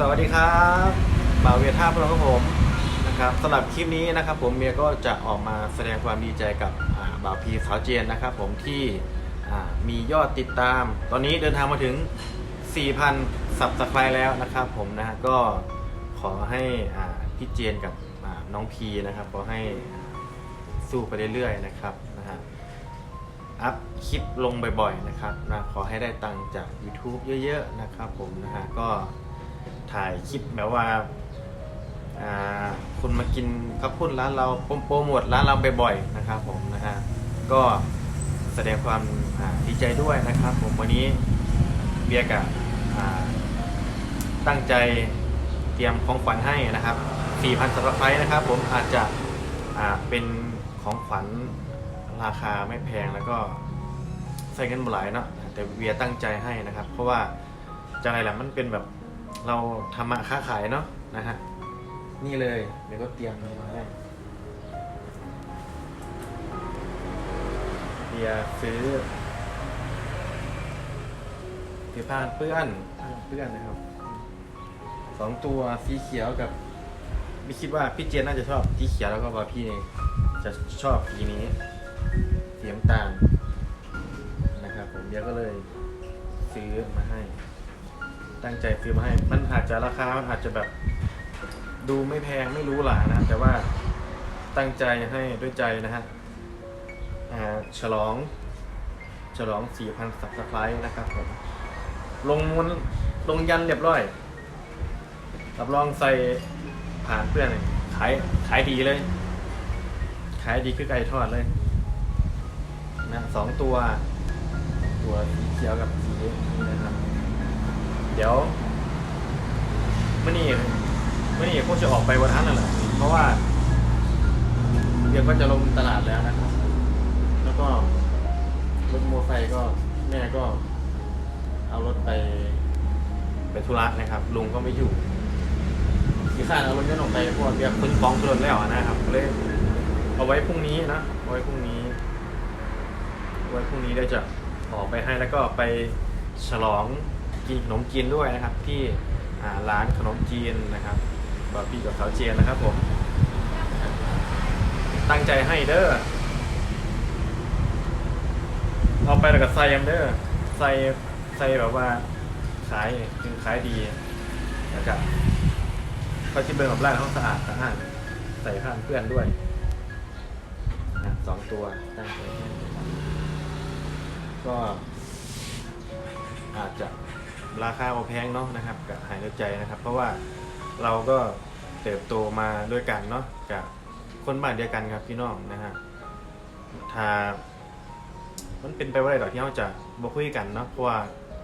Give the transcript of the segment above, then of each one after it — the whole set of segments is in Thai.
สวัสดีครับบ่าวเวียท่าพลังของผมนะครับสำหรับคลิปนี้นะครับผมเมียก็จะออกมาแสดงความดีใจกับบ่าวพีสาวเจนนะครับผมที่มียอดติดตาม ตอนนี้เดินทางมาถึง 4,000 สับสไครแล้วนะครับผมนะฮะก็ขอให้อ่าพี่เจนกับน้องพีนะครับขอให้สู้ไปเรื่อยๆนะครับนะฮะอัพคลิปลงบ่อยๆนะครับนะขอให้ได้ตังค์จาก YouTube เยอะๆนะครับผมนะฮะก็ ถ่ายคลิปแบบว่าคุณมากินข้าวปุ้นร้านเราโปรโมทร้านเราบ่อยๆนะครับผมนะฮะก็แสดงความดีใจด้วยนะครับ ผมวันนี้เบียร์กับตั้งใจเตรียมของขวัญให้นะครับ 4,000สับไครต์นะครับ ผมอาจจะเป็นของขวัญราคาไม่แพงแล้วก็ใส่เงินหลายเนาะแต่เวียตั้งใจให้นะครับ เพราะว่าจะอะไรแหละมันเป็นแบบ เราทำมาค้าขายเนาะนะฮะ นี่เลย เดี๋ยวก็เตรียมมาให้เวียซื้อถือผ้าเปื้อนผ้าเปื้อนนะครับสองตัวสีเขียวกับไม่คิดว่าพี่เจนน่าจะชอบสีเขียวแล้วก็ว่าพี่จะชอบสีนี้เสียงตางนะครับ ผมเดี๋ยวก็เลยซื้อมาให้ ตั้งใจซื้อมาให้ มันอาจจะราคา มันอาจจะแบบ ดูไม่แพงไม่รู้หลานะ แต่ว่าตั้งใจให้ด้วยใจนะฮะอ่าฉลอง ฉลอง 4,000 สับสไครต์นะครับผม ลงมันลงยันเรียบร้อย รับรองใส่ผ่านเพื่อนเลยขายขายดีเลย ขายดีคือไก่ทอดเลยนะสองตัว ตัวสีเขียวกับสีนี้นะครับ เดี๋ยวมื่อนี้มื่อนี้พวกจะออกไปวันนั้นนั่นแหละเพราะว่า เดี๋ยวก็จะลงตลาดแล้วนะครับ แล้วก็รถมอเตอร์ไซค์ก็แม่ก็ เอารถไป ไปธุระนะครับ ลุงก็ไม่อยู่ทีข้านเอารถยันออกไปเพราะวกเดี๋ยวขึ้นฟ้องขึ้นแล้วนะครับเลยเอาไว้พรุ่งนี้นะเอาไว้พรุ่งนี้ไว้พรุ่งนี้ได้จะออกไปให้แล้วก็ไปฉลอง กินขนมจีนด้วยนะครับ ที่ร้านขนมจีนนะครับบาร์บี้กับสาวเจียนนะครับผม ตั้งใจให้เด้อเอาไปแล้วก็ใส่ยำเด้อใส่ใส่แบบว่าขายคือขายดีแล้วก็เขาชิมเป็นแบบร้านห้องสะอาดสะอาดใส่ผ้านเพื่อนด้วยนะสองตัวตั้งใจให้ก็อาจจะ ราคาบ่แพงเนาะนะครับกับหายใจนะครับ เพราะว่าเราก็เติบโตมาด้วยกันเนาะกับคนบ้านเดียวกันครับพี่น้องนะฮะถ้ามันเป็นไปว่าอะไรดอกที่เราจะบ่คุยกันเนาะเพราะว่า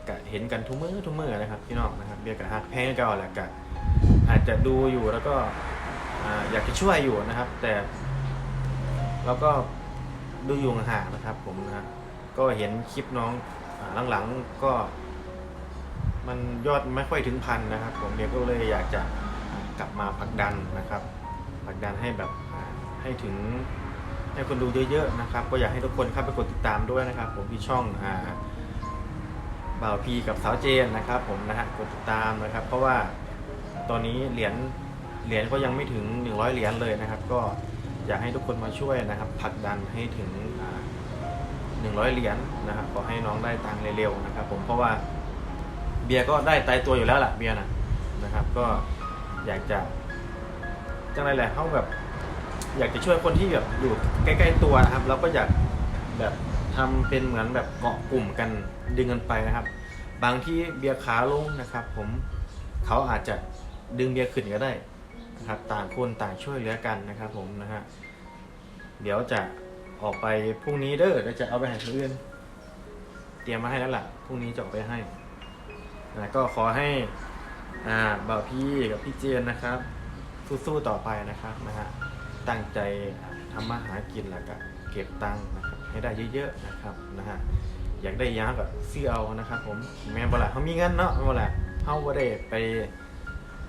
กะเห็นกันทุกมือทุกมือนะครับพี่น้องนะครับเบียกับฮักแพงกันแหละกะอาจจะดูอยู่แล้วก็อยากจะช่วยอยู่นะครับ แต่เราก็ดูอยู่ห่างนะครับผมนะฮะก็เห็นคลิปน้องอาหลังๆก็ มันยอดไม่ค่อยถึงพันนะครับ ผมเดียก็เลยอยากจะกลับมาผลักดันนะครับผลักดันให้แบบให้ถึงให้คนดูเยอะๆนะครับ ก็อยากให้ทุกคนเข้าไปกดติดตามด้วยนะครับ ผมที่ช่องอ่าบ่าวพีกับสาวเจนนะครับ ผมนะฮะกดติดตามนะครับ เพราะว่าตอนนี้เหรียญเหรียญก็ยังไม่ถึง 100 เหรียญเลยนะครับ ก็อยากให้ทุกคนมาช่วยนะครับผลักดันให้ถึงหนึ่งร้อยเหรียญนะครับขอให้น้องได้ตังค์เร็วๆนะครับ ผมเพราะว่า บียร์ก็ได้ตายตัวอยู่แล้วล่ะเบียร์นะนะครับ ก็อยากจะจังไรแหละเขาแบบ อยากจะช่วยคนที่แบบอยู่ใกล้ ๆ ตัวนะครับแล้วก็อยากแบบทำเป็นเหมือนแบบเกาะกลุ่มกันดึงกันไปนะครับ บางที่เบียร์ขาลงนะครับ ผมเขาอาจจะดึงเบียร์ขึ้นก็ได้นะครับ ต่างคนต่างช่วยเหลือกันนะครับ ผมนะฮะเดี๋ยวจะออกไปพรุ่งนี้เด้อเดี๋ยวจะเอาไปให้คนอื่อนเตรียมมาให้แล้วล่ะพรุ่งนี้จะออกไปให้ นะก็ขอให้อ่าบ่าวพี่กับพี่เจนนะครับ สู้ๆต่อไปนะครับนะฮะตั้งใจทำมาหากินแล้วก็เก็บตังค์นะครับให้ได้เยอะๆนะครับนะฮะอยากได้ยาก็ซื้อเอานะครับผมแม่นบ่ละเขามีเงินเนาะแม่นบ่ละเขาบ่ได้ไป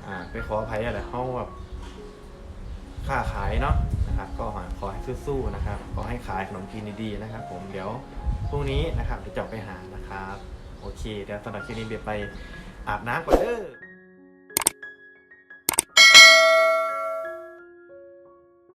อ่าไปขออภัยอะไรเขาแบบค้าขายเนาะนะครับก็ขอให้สู้ๆนะครับขอให้ขายขนมจีนดีๆนะครับ ผมเดี๋ยวพรุ่งนี้นะครับเดี๋ยวจะไปหานะครับ โอเคเดี๋ยวสำหรับคลิปนี้เบียร์ไปอาบน้ำก่อนเด้อ